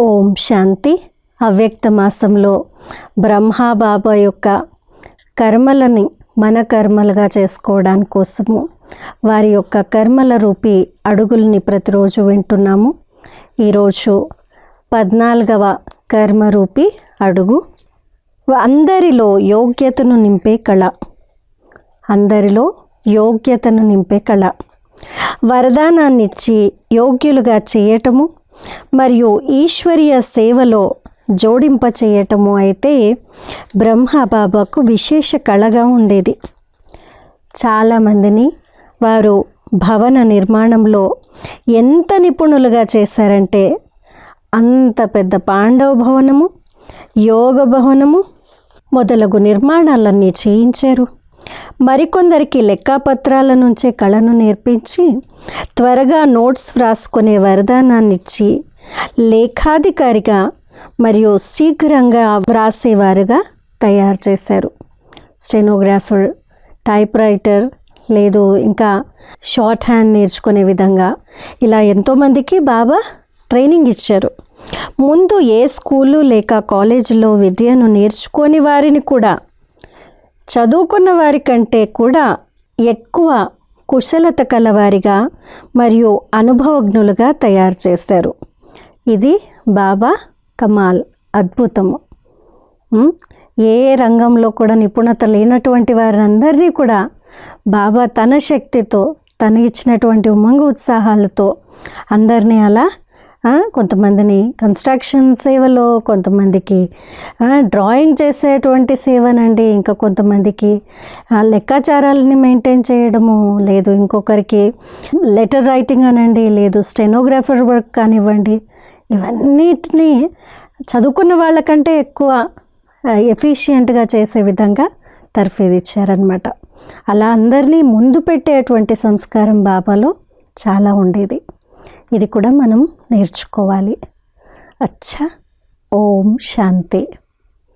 ఓం శాంతి. అవ్యక్త మాసంలో బ్రహ్మాబాబా యొక్క కర్మలని మన కర్మలుగా చేసుకోవడానికి కోసము వారి యొక్క కర్మల రూపీ అడుగుల్ని ప్రతిరోజు వింటున్నాము. ఈరోజు పద్నాలుగవ కర్మరూపి అడుగు. అందరిలో యోగ్యతను నింపే కళ. అందరిలో యోగ్యతను నింపే కళ. వరదానాన్నిచ్చి యోగ్యులుగా చేయటము మరియు ఈశ్వరీయ సేవలో జోడింప చేయటము అయితే బ్రహ్మబాబాకు విశేష కళగా ఉండేది. చాలామందిని వారు భవన నిర్మాణంలో ఎంత నిపుణులుగా చేశారంటే అంత పెద్ద పాండవ భవనము యోగ భవనము మొదలగు నిర్మాణాలన్నీ చేయించారు. మరికొందరికి లెక్కాపత్రాల నుంచే కళను నేర్పించి త్వరగా నోట్స్ వ్రాసుకునే వరదానాన్నిచ్చి లేఖాధికారిగా మరియు శీఘ్రంగా వ్రాసేవారుగా తయారు చేశారు. స్టెనోగ్రాఫర్ టైప్ రైటర్ లేదు ఇంకా షార్ట్ హ్యాండ్ నేర్చుకునే విధంగా ఇలా ఎంతోమందికి బాబా ట్రైనింగ్ ఇచ్చారు. ముందు ఏ స్కూలు లేక కాలేజీలో విద్యను నేర్చుకొని వారిని కూడా చదువుకున్న వారి కంటే కూడా ఎక్కువ కుశలత కలవారిగా మరియు అనుభవజ్ఞులుగా తయారు చేశారు. ఇది బాబా కమాల్ అద్భుతము. ఏ రంగంలో కూడా నిపుణత లేనటువంటి వారందరినీ కూడా బాబా తన శక్తితో తన ఇచ్చినటువంటి ఉమంగ ఉత్సాహాలతో అందరినీ అలా కొంతమందిని కన్స్ట్రక్షన్ సేవలో కొంతమందికి డ్రాయింగ్ చేసేటువంటి సేవనండి. ఇంకా కొంతమందికి లెక్కాచారాలని మెయింటైన్ చేయడము లేదు. ఇంకొకరికి లెటర్ రైటింగ్ అనండి లేదు స్టెనోగ్రాఫర్ వర్క్ కానివ్వండి. ఇవన్నిటినీ చదువుకున్న వాళ్ళకంటే ఎక్కువ ఎఫిషియెంట్గా చేసే విధంగా తర్ఫీదు ఇచ్చారనమాట అలా అందరినీ ముందు పెట్టేటువంటి సంస్కారం బాబాలో చాలా ఉండేది. ఇది కూడా మనం నేర్చుకోవాలి. అచ్చా ఓం శాంతి.